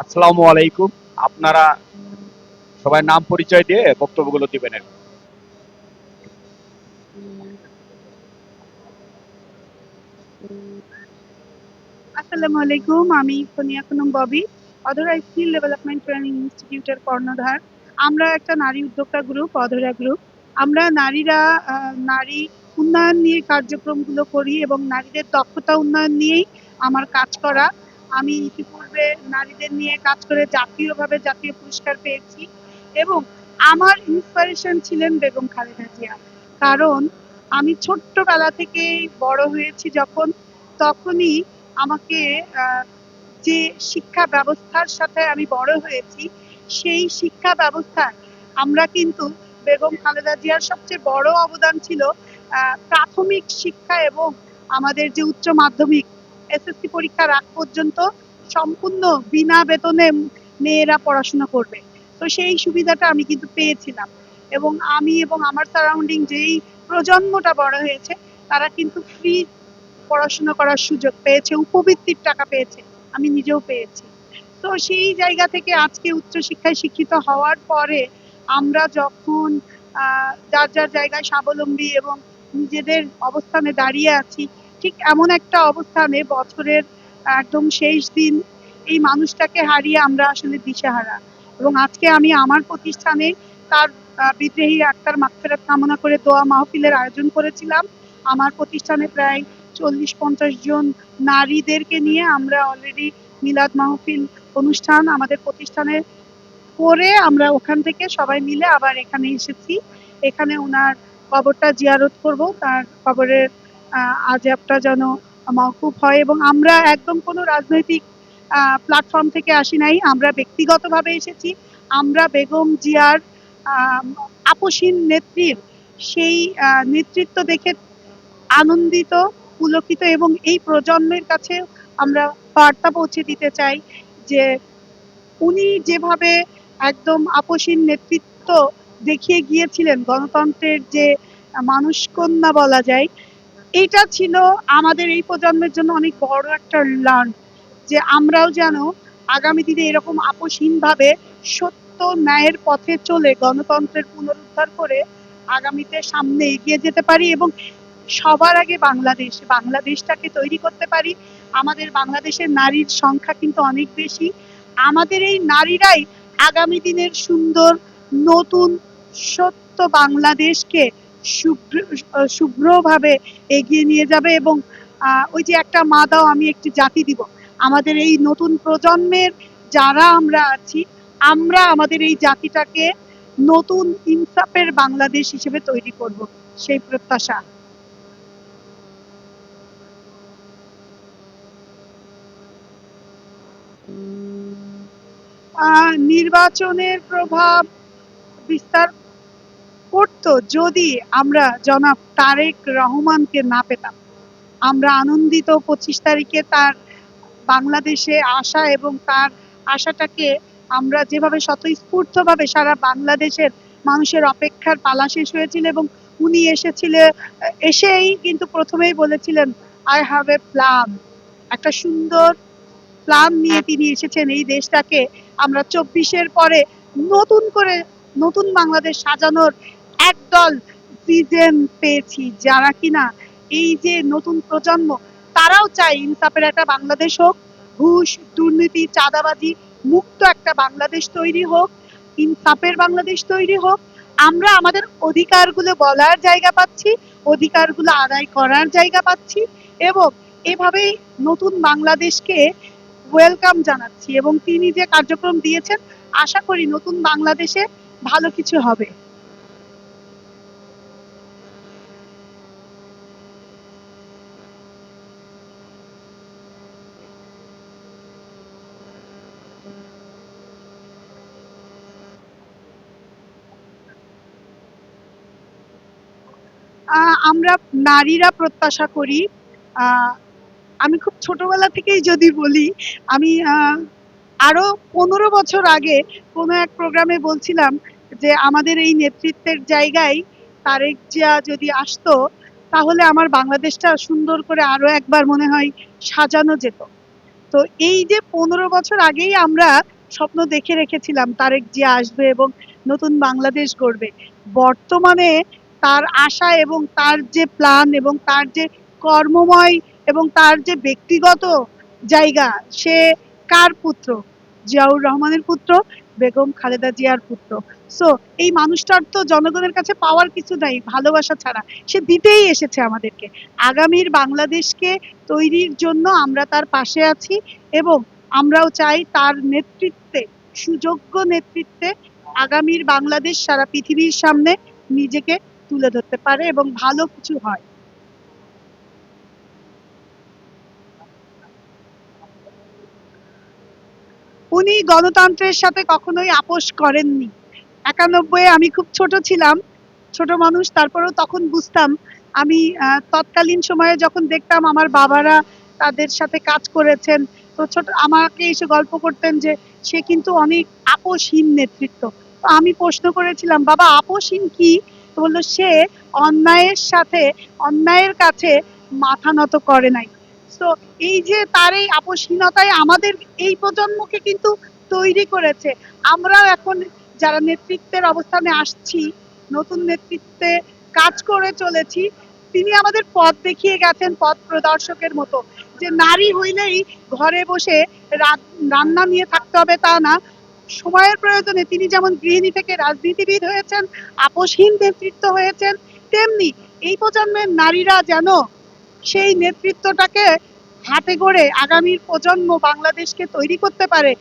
আসসালামু আলাইকুম। আপনারা সবাই নাম পরিচয় দিয়ে বক্তব্যগুলো দিবেন আসসালামু আলাইকুম, আমি সোনিয়া খানম ববি, অধরা স্কিল ডেভেলপমেন্ট ট্রেনিং ইনস্টিটিউটের কর্ণধার। আমরা একটা নারী উদ্যোক্তা গ্রুপ, অধরা গ্রুপ। আমরা নারীরা নারী উন্নয়ন নিয়ে কার্যক্রমগুলো করি এবং নারীদের দক্ষতা উন্নয়ন নিয়েই আমার কাজ করা। আমি ইতিপূর্বে নারীদের নিয়ে কাজ করে জাতীয়ভাবে জাতীয় পুরস্কার পেয়েছি এবং আমার ইন্সপিরেশন ছিলেন বেগম খালেদা জিয়া। কারণ আমি ছোট্টবেলা থেকেই বড় হয়েছি যখন, তখনই আমাকে যে শিক্ষা ব্যবস্থার সাথে আমি বড় হয়েছি, সেই শিক্ষা ব্যবস্থায় আমরা কিন্তু বেগম খালেদা জিয়ার সবচেয়ে বড় অবদান ছিল প্রাথমিক শিক্ষা এবং আমাদের যে উচ্চ মাধ্যমিক এসএসসি পরীক্ষার আগ পর্যন্ত সম্পূর্ণ বিনা বেতনে মেয়েরা পড়াশোনা করবে। তো সেই সুবিধাটা আমি কিন্তু পেয়েছিলাম। এবং আমি এবং আমার সারাউন্ডিং যেই প্রজন্মটা বড় হয়েছে, তারা কিন্তু ফ্রি পড়াশোনা করার সুযোগ পেয়েছে, উপবৃত্তির টাকা পেয়েছে, আমি নিজেও পেয়েছি। তো সেই জায়গা থেকে আজকে উচ্চশিক্ষায় শিক্ষিত হওয়ার পরে আমরা যখন যার যার জায়গায় স্বাবলম্বী এবং নিজেদের অবস্থানে দাঁড়িয়ে আছি ঠিক এমন একটা অবস্থানে বছরের একদম শেষ দিন এই মানুষটাকে হারিয়ে আমরা আসলে দিশেহারা। এবং আজকে আমি আমার প্রতিষ্ঠানে তার বিদ্রোহী আক্তার মাগফিরাত কামনা করে দোয়া মাহফিলের আয়োজন করেছিলাম। আমার প্রতিষ্ঠানে প্রায় চল্লিশ পঞ্চাশ জন নারীদেরকে নিয়ে আমরা অলরেডি মিলাদ মাহফিল অনুষ্ঠান আমাদের প্রতিষ্ঠানে করে আমরা ওখান থেকে সবাই মিলে আবার এখানে এসেছি। এখানে ওনার কবরটা জিয়ারত করব, তার কবরের আজাবটা যেন মওকুফ হয় এবং আমরা একদম কোনো রাজনৈতিক প্ল্যাটফর্ম থেকে আসি নাই। আমরা ব্যক্তিগতভাবে এসেছি। আমরা বেগম জিয়ার আপসীন নেত্রীর সেই নেতৃত্ব দেখে আনন্দিত, পুলকিত এবং এই প্রজন্মের কাছে আমরা বার্তা পৌঁছে দিতে চাই যে উনি যেভাবে একদম আপসীন নেতৃত্ব দেখিয়ে গিয়েছিলেন গণতন্ত্রের যে মানুষকন্যা বলা যায় এইটা ছিল আমাদের এই প্রজন্মের জন্য অনেক বড় একটা লার্ন যে আমরাও যেন আগামী দিনে এরকম আপসহীনভাবে সত্য ন্যায়ের পথে চলে গণতন্ত্রের পুনরুদ্ধার করে আগামীতে সামনে এগিয়ে যেতে পারি এবং সবার আগে বাংলাদেশ, বাংলাদেশটাকে তৈরি করতে পারি। আমাদের বাংলাদেশের নারীর সংখ্যা কিন্তু অনেক বেশি। আমাদের এই নারীরাই আগামী দিনের সুন্দর, নতুন, সত্য বাংলাদেশকে শুভ্র শুভ্রভাবে এগিয়ে নিয়ে যাবে এবং ওই যে একটা মা দাও আমি একটি জাতি দিব। আমাদের এই নতুন প্রজন্মের যারা আমরা আছি, আমরা আমাদের এই জাতিটাকে নতুন ইনসাফের বাংলাদেশ হিসেবে তৈরি করব। সেই প্রত্যাশা। নির্বাচনের প্রভাব বিস্তার করতো যদি আমরা জনাব তারেক রহমানকে না পেতাম। আমরা আনন্দিত পঁচিশ তারিখে তার বাংলাদেশে আসা এবং তার আশাটাকে আমরা যেভাবে স্বতঃস্ফূর্তভাবে সারা বাংলাদেশের মানুষের অপেক্ষার পালা শেষ হয়েছিল এবং উনি এসেছিলেন এসেই কিন্তু প্রথমেই বলেছিলেন আই হ্যাভ এ প্ল্যান একটা সুন্দর প্ল্যান নিয়ে তিনি এসেছেন এই দেশটাকে। আমরা চব্বিশের পরে নতুন করে নতুন বাংলাদেশ সাজানোর একদল সিজন পেয়েছি যারা কিনা এই যে নতুন প্রজন্ম, তারাও চায় ইনসাফের একটা বাংলাদেশ হোক, ঘুষ, দুর্নীতি, চাঁদাবাজি, মুক্ত একটা বাংলাদেশ তৈরি হোক, ইনসাফের বাংলাদেশ তৈরি হোক। আমরা আমাদের অধিকারগুলো বলার জায়গা পাচ্ছি, অধিকারগুলো আদায় করার জায়গা পাচ্ছি এবং এভাবেই নতুন বাংলাদেশকে ওয়েলকাম জানাচ্ছি এবং তিনি যে কার্যক্রম দিয়েছেন, আশা করি নতুন বাংলাদেশে ভালো কিছু হবে। আমরা নারীরা প্রত্যাশা করি আমি খুব ছোটবেলা থেকেই যদি বলি, আমি আরও পনেরো বছর আগে কোনো এক প্রোগ্রামে বলছিলাম যে আমাদের এই নেতৃত্বের জায়গায় তারেক জিয়া যদি আসতো, তাহলে আমার বাংলাদেশটা সুন্দর করে আরও একবার মনে হয় সাজানো যেত। তো এই যে পনেরো বছর আগেই আমরা স্বপ্ন দেখে রেখেছিলাম তারেক জিয়া আসবে এবং নতুন বাংলাদেশ গড়বে, বর্তমানে তার আশা এবং তার যে প্ল্যান এবং তার যে কর্মময় এবং তার যে ব্যক্তিগত জায়গা, সে কার পুত্র? জিয়াউর রহমানের পুত্র, বেগম খালেদা জিয়ার পুত্র। সো এই মানুষটার তো জনগণের কাছে পাওয়ার কিছু নাই, ভালোবাসা ছাড়া। সে দিতেই এসেছে আমাদেরকে। আগামীর বাংলাদেশকে তৈরির জন্য আমরা তার পাশে আছি এবং আমরাও চাই তার নেতৃত্বে, সুযোগ্য নেতৃত্বে আগামীর বাংলাদেশ সারা পৃথিবীর সামনে নিজেকে তুলে ধরতে পারে এবং ভালো কিছু হয়। উনি গণতন্ত্রের সাথে কখনোই আপোষ করেননি। একানব্বই আমি খুব ছোট ছিলাম, ছোট মানুষ, তারপরেও তখন বুঝতাম। আমি তৎকালীন সময়ে যখন দেখতাম আমার বাবারা তাদের সাথে কাজ করেছেন, তো ছোট, আমাকে এসে গল্প করতেন যে সে কিন্তু অনেক আপোষহীন নেতৃত্ব। তো আমি প্রশ্ন করেছিলাম, বাবা, আপোষহীন কি? তো বলল সে অন্যায়ের সাথে, অন্যায়ের কাছে মাথা নত করে নাই। তো এই যে তার এই আপসহীনতায় আমাদের এই প্রজন্মকে কিন্তু তৈরি করেছে। আমরা এখন যারা নেতৃত্বের অবস্থানে আসছি, নতুন নেতৃত্বে কাজ করে চলেছি, তিনি আমাদের পথ দেখিয়ে গেছেন, পথ প্রদর্শকের মতো। যে নারী হইলেই ঘরে বসে রান্না নিয়ে থাকতে হবে তা না সময়ের প্রয়োজনে তিনি যেমন গৃহিণী থেকে রাজনীতিবিদ হয়েছেন, আপোষহীন নেতৃত্ব হয়েছেন, তেমনি এই প্রজন্মের নারীরা যেন সেই নেতৃত্বটাকে হাতে গড়ে আগামীর প্রজন্ম বাংলাদেশকে তৈরি করতে পারে।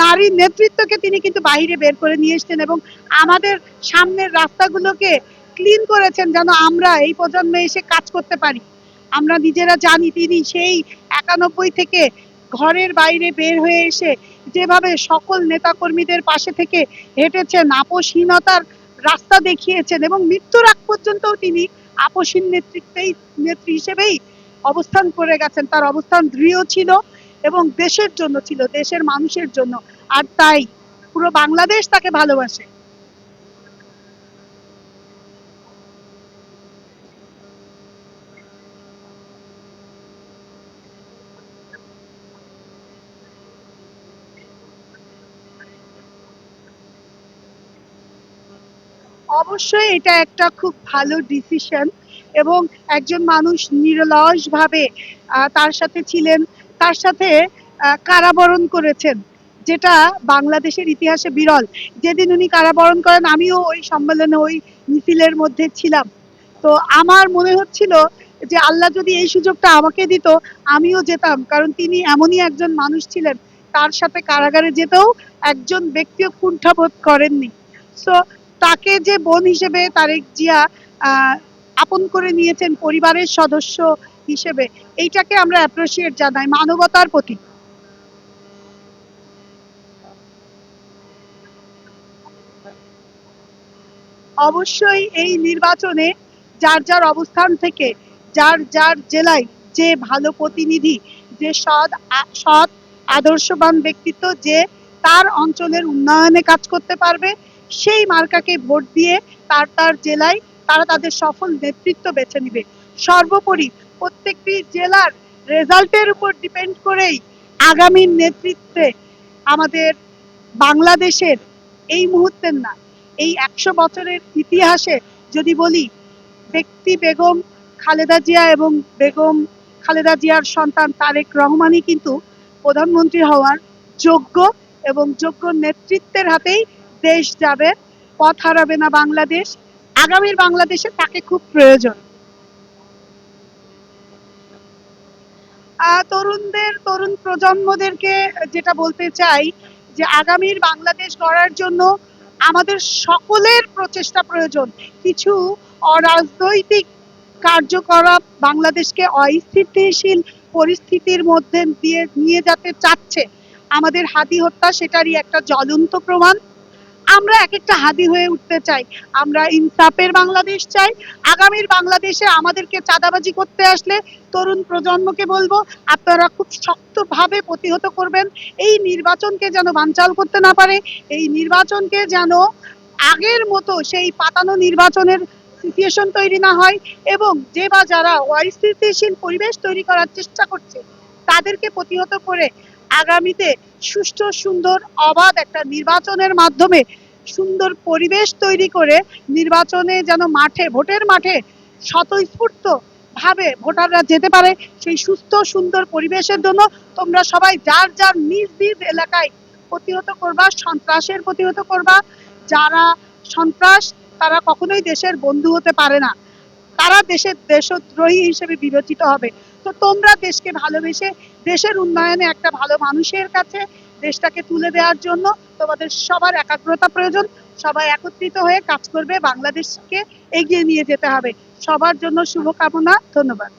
নারী নেতৃত্বকে তিনি কিন্তু বাইরে বের করে নিয়ে এসছেন এবং আমাদের সামনের রাস্তাগুলোকে ক্লিন করেছেন যেন আমরা এই প্রজন্মে এসে কাজ করতে পারি। আমরা নিজেরা জানি তিনি সেই একানব্বই থেকে ঘরের বাইরে বের হয়ে এসে যেভাবে সকল নেতাকর্মীদের পাশে থেকে হেঁটেছেন, আপোষহীনতার রাস্তা দেখিয়েছেন এবং মৃত্যুর আগ পর্যন্তও তিনি আপোষহীন নেতৃত্বেই, নেত্রী হিসেবেই অবস্থান করে গেছেন। তার অবস্থান দৃঢ় ছিল এবং দেশের জন্য ছিল, দেশের মানুষের জন্য। আর তাই পুরো বাংলাদেশ তাকে ভালোবাসে। অবশ্যই এটা একটা খুব ভালো ডিসিশন এবং একজন মানুষ নিরলসভাবে তার সাথে ছিলেন, তার সাথে কারাবরণ করেছেন, যেটা বাংলাদেশের ইতিহাসে বিরল। যেদিন উনি কারাবরণ করেন, আমিও ওই সম্মেলনে ওই মিছিলের মধ্যে ছিলাম। তো আমার মনে হচ্ছিল যে আল্লাহ যদি এই সুযোগটা আমাকে দিত, আমিও যেতাম। কারণ তিনি এমনই একজন মানুষ ছিলেন, তার সাথে কারাগারে যেতেও একজন ব্যক্তিও কুণ্ঠাবোধ করেননি। সো তাকে যে বোন হিসেবে তারেক জিয়া আপন করে নিয়েছেন পরিবারের সদস্য হিসেবে, এইটাকে আমরা অ্যাপ্রিসিয়েট জানাই, মানবতার প্রতি। অবশ্যই এই নির্বাচনে যার যার অবস্থান থেকে, যার যার জেলায় যে ভালো প্রতিনিধি, যে সৎ সৎ, আদর্শবান ব্যক্তিত্ব, যে তার অঞ্চলের উন্নয়নে কাজ করতে পারবে সেই মার্কাকে ভোট দিয়ে তার তার জেলায় তারা তাদের সফল নেতৃত্ব বেছে নেবে। সর্বোপরি প্রত্যেকটি জেলার রেজাল্টের উপর ডিপেন্ড করেই আগামী নেতৃত্বে আমাদের বাংলাদেশের এই মুহূর্তের না, এই একশো বছরের ইতিহাসে যদি বলি, ব্যক্তি বেগম খালেদা জিয়া এবং বেগম খালেদা জিয়ার সন্তান তারেক রহমানই কিন্তু প্রধানমন্ত্রী হওয়ার যোগ্য এবং যোগ্য নেতৃত্বের হাতেই দেশ যাবে, পথ হারাবে না বাংলাদেশ। আগামীর বাংলাদেশে তাকে খুব প্রয়োজন। তরুণদের, তরুণ প্রজন্মদেরকে যেটা বলতে চাই, যে আগামীর বাংলাদেশ গড়ার জন্য আমাদের সকলের প্রচেষ্টা প্রয়োজন। কিছু অরাজনৈতিক কার্যকলাপ বাংলাদেশকে অস্থিতিশীল পরিস্থিতির মধ্যে দিয়ে, নিয়ে যেতে চাচ্ছে। আমাদের হাতি হত্যা, সেটারই একটা জ্বলন্ত প্রমাণ। আমরা এক একটা হাদি হয়ে উঠতে চাই। আমরা ইনসাফের বাংলাদেশ চাই। আগামীর বাংলাদেশে আমাদেরকে চাঁদাবাজি করতে আসলে তরুণ প্রজন্মকে বলব, আপনারা খুব শক্তভাবে প্রতিহত করবেন। এই নির্বাচনকে যেন বানচাল করতে না পারে, এই নির্বাচনকে যেন আগের মতো সেই পাতানো নির্বাচনের সিচুয়েশন তৈরি না হয় এবং যে বা যারা অস্থিতিশীল পরিবেশ তৈরি করার চেষ্টা করছে, তাদেরকে প্রতিহত করে আগামীতে সুষ্ঠু, সুন্দর, অবাধ একটা নির্বাচনের মাধ্যমে সুন্দর পরিবেশ তৈরি করে নির্বাচনে যেন মাঠে, ভোটের মাঠে স্বতঃস্ফূর্ত ভাবে ভোটাররা যেতে পারে, সেই সুস্থ, সুন্দর পরিবেশের জন্য তোমরা সবাই যার যার নিজ নিজ এলাকায় প্রতিহত করবা, সন্ত্রাসের প্রতিহত করবা, যারা সন্ত্রাস, তারা কখনোই দেশের বন্ধু হতে পারে না। তারা দেশের দেশদ্রোহী হিসেবে বিবেচিত হবে। তো তোমরা দেশকে ভালোবেসে দেশের উন্নয়নে একটা ভালো মানুষের কাছে দেশটাকে তুলে দেওয়ার জন্য তোমাদের সবার একাগ্রতা প্রয়োজন। সবাই একত্রিত হয়ে কাজ করবে। বাংলাদেশকে এগিয়ে নিয়ে যেতে হবে। সবার জন্য শুভকামনা। ধন্যবাদ।